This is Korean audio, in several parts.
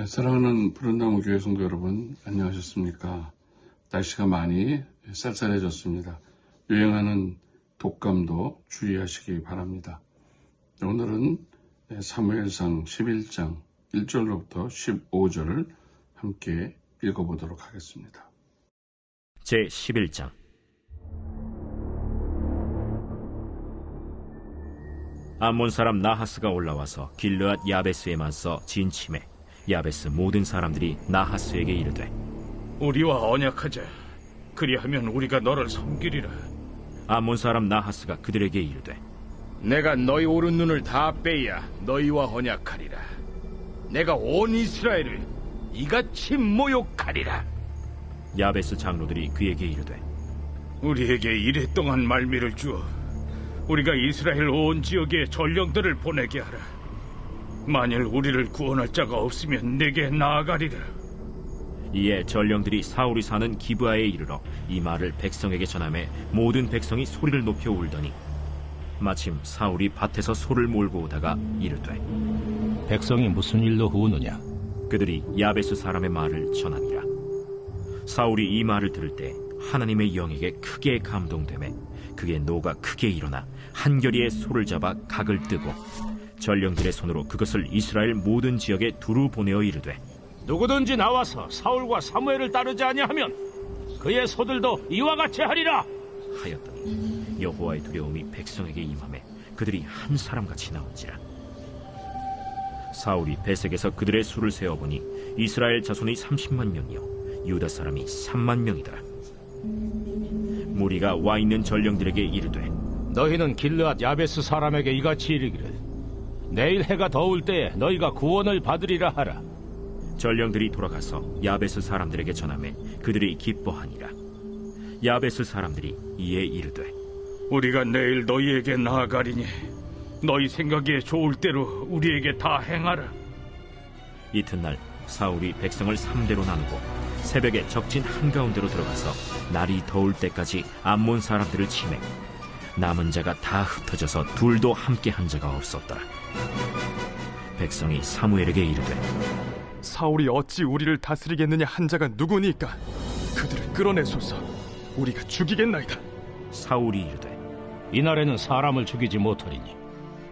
네, 사랑하는 푸른나무 교회 성도 여러분, 안녕하셨습니까? 날씨가 많이 쌀쌀해졌습니다. 유행하는 독감도 주의하시기 바랍니다. 오늘은 사무엘상 11장 1절로부터 15절을 함께 읽어보도록 하겠습니다. 제 11장 암몬 사람 나하스가 올라와서 길르앗 야베스에 맞서 진침해 야베스 모든 사람들이 나하스에게 이르되 우리와 언약하자. 그리하면 우리가 너를 섬기리라. 암몬 사람 나하스가 그들에게 이르되 내가 너희 오른 눈을 다 빼야 너희와 언약하리라. 내가 온 이스라엘을 이같이 모욕하리라. 야베스 장로들이 그에게 이르되 우리에게 이랫동안 말미를 주어 우리가 이스라엘 온 지역에 전령들을 보내게 하라. 만일 우리를 구원할 자가 없으면 내게 나아가리라. 이에 전령들이 사울이 사는 기브아에 이르러 이 말을 백성에게 전함에 모든 백성이 소리를 높여 울더니 마침 사울이 밭에서 소를 몰고 오다가 이르되 백성이 무슨 일로 우느냐? 그들이 야베스 사람의 말을 전하니라. 사울이 이 말을 들을 때 하나님의 영에게 크게 감동되매 그의 노가 크게 일어나 한결이의 소를 잡아 각을 뜨고 전령들의 손으로 그것을 이스라엘 모든 지역에 두루 보내어 이르되 누구든지 나와서 사울과 사무엘을 따르지 아니하면 그의 소들도 이와 같이 하리라. 하였더니 여호와의 두려움이 백성에게 임함에 그들이 한 사람같이 나온지라. 사울이 베색에서 그들의 수를 세어보니 이스라엘 자손이 30만 명이요 유다 사람이 3만 명이더라. 무리가 와 있는 전령들에게 이르되 너희는 길르앗 야베스 사람에게 이같이 이르기를 내일 해가 더울 때에 너희가 구원을 받으리라 하라. 전령들이 돌아가서 야베스 사람들에게 전함에 그들이 기뻐하니라 야베스 사람들이 이에 이르되 우리가 내일 너희에게 나아가리니 너희 생각에 좋을 대로 우리에게 다 행하라. 이튿날 사울이 백성을 삼대로 나누고 새벽에 적진 한가운데로 들어가서 날이 더울 때까지 암몬 사람들을 치매 남은 자가 다 흩어져서 둘도 함께 한 자가 없었더라 백성이 사무엘에게 이르되 사울이 어찌 우리를 다스리겠느냐 한 자가 누구니까? 그들을 끌어내소서. 우리가 죽이겠나이다. 사울이 이르되 이날에는 사람을 죽이지 못하리니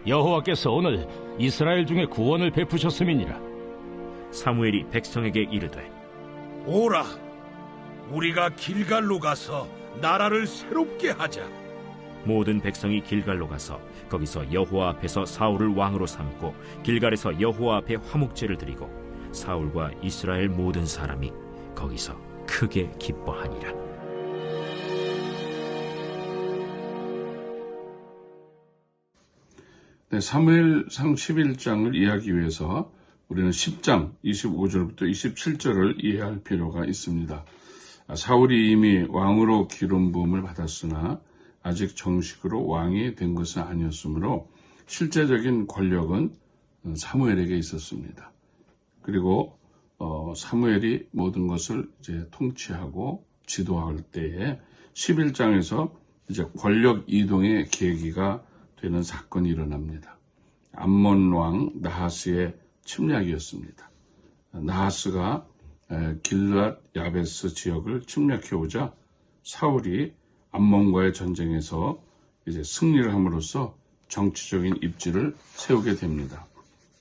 여호와께서 오늘 이스라엘 중에 구원을 베푸셨음이니라. 사무엘이 백성에게 이르되 오라, 우리가 길갈로 가서 나라를 새롭게 하자. 모든 백성이 길갈로 가서 거기서 여호와 앞에서 사울을 왕으로 삼고 길갈에서 여호와 앞에 화목제를 드리고 사울과 이스라엘 모든 사람이 거기서 크게 기뻐하니라. 네, 사무엘상 11장을 이해하기 위해서 우리는 10장 25절부터 27절을 이해할 필요가 있습니다. 아, 사울이 이미 왕으로 기름 부음을 받았으나 아직 정식으로 왕이 된 것은 아니었으므로 실제적인 권력은 사무엘에게 있었습니다. 그리고 어, 사무엘이 모든 것을 이제 통치하고 지도할 때에 11장에서 이제 권력 이동의 계기가 되는 사건이 일어납니다. 암몬 왕 나하스의 침략이었습니다. 나하스가 길르앗 야베스 지역을 침략해 오자 사울이 암몬과의 전쟁에서 이제 승리를 함으로써 정치적인 입지를 세우게 됩니다.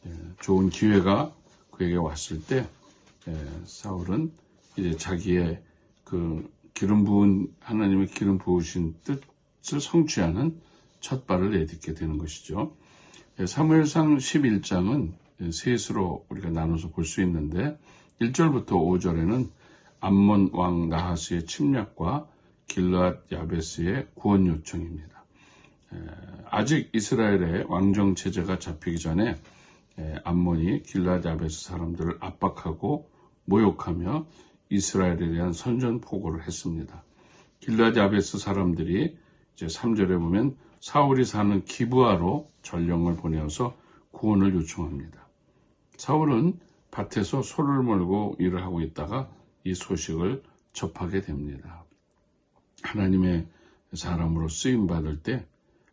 예, 좋은 기회가 그에게 왔을 때 예, 사울은 이제 자기의 그 기름 부은 하나님의 기름 부으신 뜻을 성취하는 첫 발을 내딛게 되는 것이죠. 예, 사무엘상 11장은 셋으로 우리가 나눠서 볼 수 있는데 1절부터 5절에는 암몬 왕 나하스의 침략과 길르앗 야베스의 구원 요청입니다. 아직 이스라엘의 왕정 체제가 잡히기 전에 암몬이 길르앗 야베스 사람들을 압박하고 모욕하며 이스라엘에 대한 선전포고를 했습니다. 길르앗 야베스 사람들이 이제 3절에 보면 사울이 사는 기부하로 전령을 보내어서 구원을 요청합니다. 사울은 밭에서 소를 몰고 일을 하고 있다가 이 소식을 접하게 됩니다. 하나님의 사람으로 쓰임 받을 때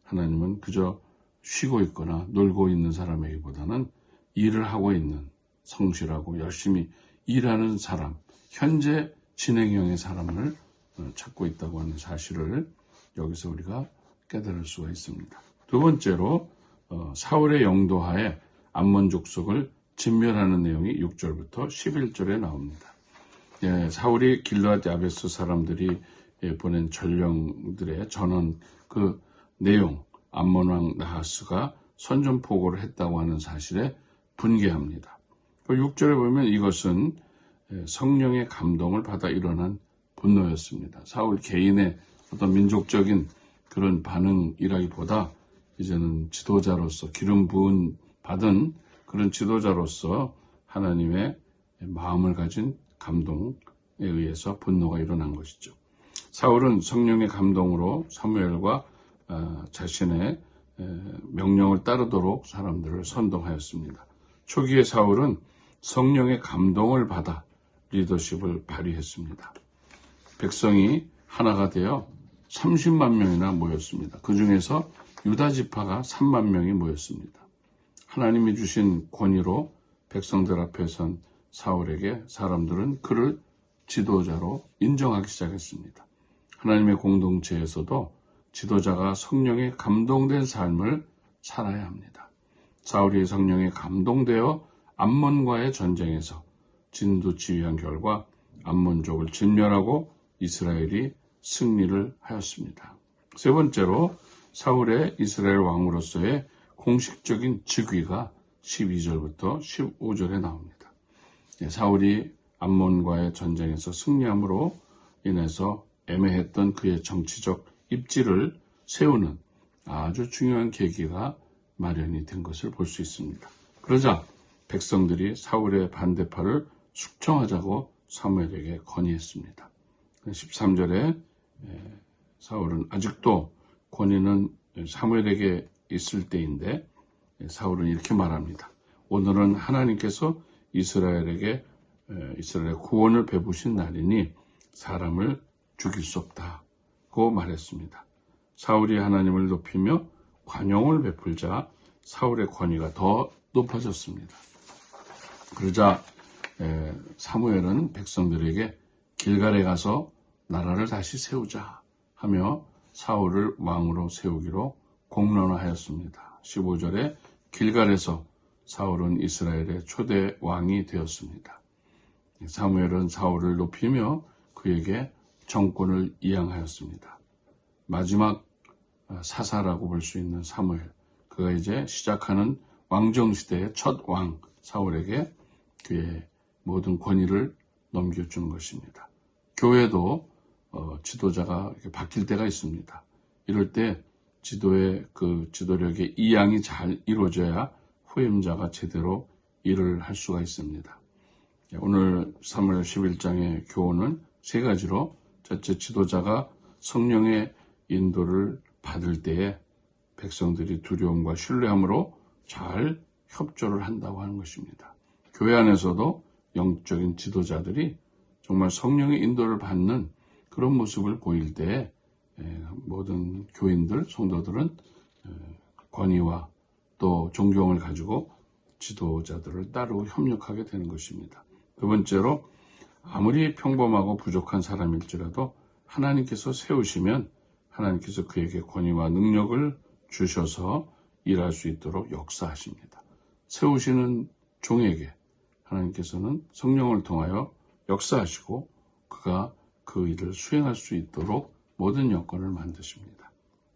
하나님은 그저 쉬고 있거나 놀고 있는 사람에게보다는 일을 하고 있는 성실하고 열심히 일하는 사람, 현재 진행형의 사람을 어, 찾고 있다고 하는 사실을 여기서 우리가 깨달을 수가 있습니다. 두 번째로 어, 사울의 영도하에 암몬 족속을 진멸하는 내용이 6절부터 11절에 나옵니다. 예, 사울이 길르앗 야베스 사람들이 예, 보낸 전령들의 전원 그 내용 암몬 왕 나하스가 선전포고를 했다고 하는 사실에 분개합니다. 그 6절에 보면 이것은 예, 성령의 감동을 받아 일어난 분노였습니다. 사울 개인의 어떤 민족적인 그런 반응이라기보다 이제는 지도자로서 기름 부은 받은 그런 지도자로서 하나님의 마음을 가진 감동에 의해서 분노가 일어난 것이죠. 사울은 성령의 감동으로 사무엘과 아, 자신의 에, 명령을 따르도록 사람들을 선동하였습니다. 초기의 사울은 성령의 감동을 받아 리더십을 발휘했습니다. 백성이 하나가 되어 30만 명이나 모였습니다. 그 중에서 유다 지파가 3만 명이 모였습니다. 하나님이 주신 권위로 백성들 앞에 선 사울에게 사람들은 그를 지도자로 인정하기 시작했습니다. 하나님의 공동체에서도 지도자가 성령에 감동된 삶을 살아야 합니다. 사울이 성령에 감동되어 암몬과의 전쟁에서 진두지휘한 결과 암몬족을 진멸하고 이스라엘이 승리를 하였습니다. 세 번째로 사울의 이스라엘 왕으로서의 공식적인 즉위가 12절부터 15절에 나옵니다. 예, 사울이 암몬과의 전쟁에서 승리함으로 인해서 애매했던 그의 정치적 입지를 세우는 아주 중요한 계기가 마련이 된 것을 볼 수 있습니다. 그러자 백성들이 사울의 반대파를 숙청하자고 사무엘에게 건의했습니다. 13절에 사울은 아직도 권위는 사무엘에게 있을 때인데 사울은 이렇게 말합니다. 오늘은 하나님께서 이스라엘에게 이스라엘의 구원을 베푸신 날이니 사람을 죽일 수 없다고 말했습니다. 사울이 하나님을 높이며 관용을 베풀자 사울의 권위가 더 높아졌습니다. 그러자 사무엘은 백성들에게 길갈에 가서 나라를 다시 세우자 하며 사울을 왕으로 세우기로 공론화하였습니다. 15절에 길갈에서 사울은 이스라엘의 초대 왕이 되었습니다. 사무엘은 사울을 높이며 그에게 정권을 이양하였습니다. 마지막 사사라고 볼 수 있는 사무엘, 그가 이제 시작하는 왕정시대의 첫 왕 사울에게 그의 모든 권위를 넘겨주는 것입니다. 교회도 어, 지도자가 바뀔 때가 있습니다. 이럴 때 지도의 그 지도력의 이양이 잘 이루어져야 후임자가 제대로 일을 할 수가 있습니다. 오늘 3월 11장의 교훈은 세 가지로 첫째 지도자가 성령의 인도를 받을 때에 백성들이 두려움과 신뢰함으로 잘 협조를 한다고 하는 것입니다. 교회 안에서도 영적인 지도자들이 정말 성령의 인도를 받는 그런 모습을 보일 때 모든 교인들, 성도들은 권위와 또 존경을 가지고 지도자들을 따르고 협력하게 되는 것입니다. 두 번째로 아무리 평범하고 부족한 사람일지라도 하나님께서 세우시면 하나님께서 그에게 권위와 능력을 주셔서 일할 수 있도록 역사하십니다. 세우시는 종에게 하나님께서는 성령을 통하여 역사하시고 그가 그 일을 수행할 수 있도록 모든 여건을 만드십니다.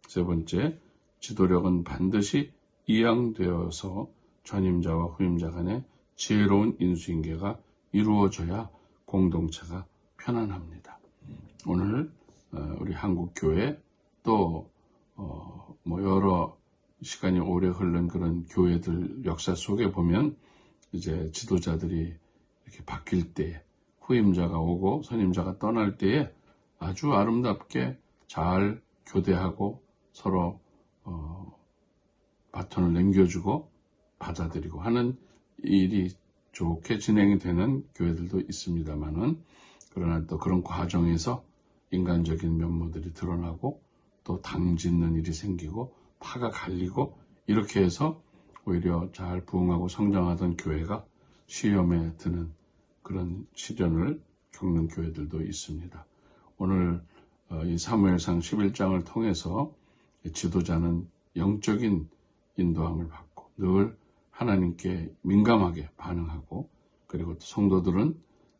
세 번째, 지도력은 반드시 이양되어서 전임자와 후임자 간의 지혜로운 인수인계가 이루어져야 공동체가 편안합니다. 오늘 어, 우리 한국 교회 또 어, 뭐 여러 시간이 오래 흐른 그런 교회들 역사 속에 보면 이제 지도자들이 이렇게 바뀔 때 후임자가 오고 선임자가 떠날 때에 아주 아름답게 잘 교대하고 서로 어, 바톤을 넘겨주고 받아들이고 하는 일이 좋게 진행이 되는 교회들도 있습니다만은 그러나 또 그런 과정에서 인간적인 면모들이 드러나고 또 당짓는 일이 생기고 파가 갈리고 이렇게 해서 오히려 잘 부흥하고 성장하던 교회가 시험에 드는 그런 시련을 겪는 교회들도 있습니다. 오늘 어, 이 사무엘상 11장을 통해서 지도자는 영적인 인도함을 받고 늘 하나님께 민감하게 반응하고 그리고 또 성도들은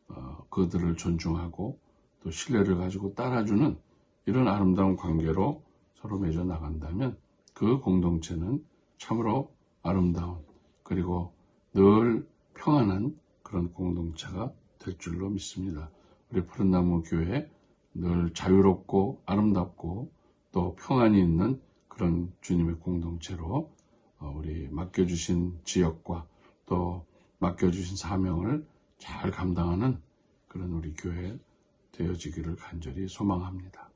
어, 그들을 존중하고 또 신뢰를 가지고 따라주는 이런 아름다운 관계로 서로 맺어 나간다면 그 공동체는 참으로 아름다운 그리고 늘 평안한 그런 공동체가 될 줄로 믿습니다. 우리 푸른나무 교회 늘 자유롭고 아름답고 또 평안이 있는 그런 주님의 공동체로 어, 우리 맡겨주신 지역과 또 맡겨주신 사명을 잘 감당하는 그런 우리 교회 되어지기를 간절히 소망합니다.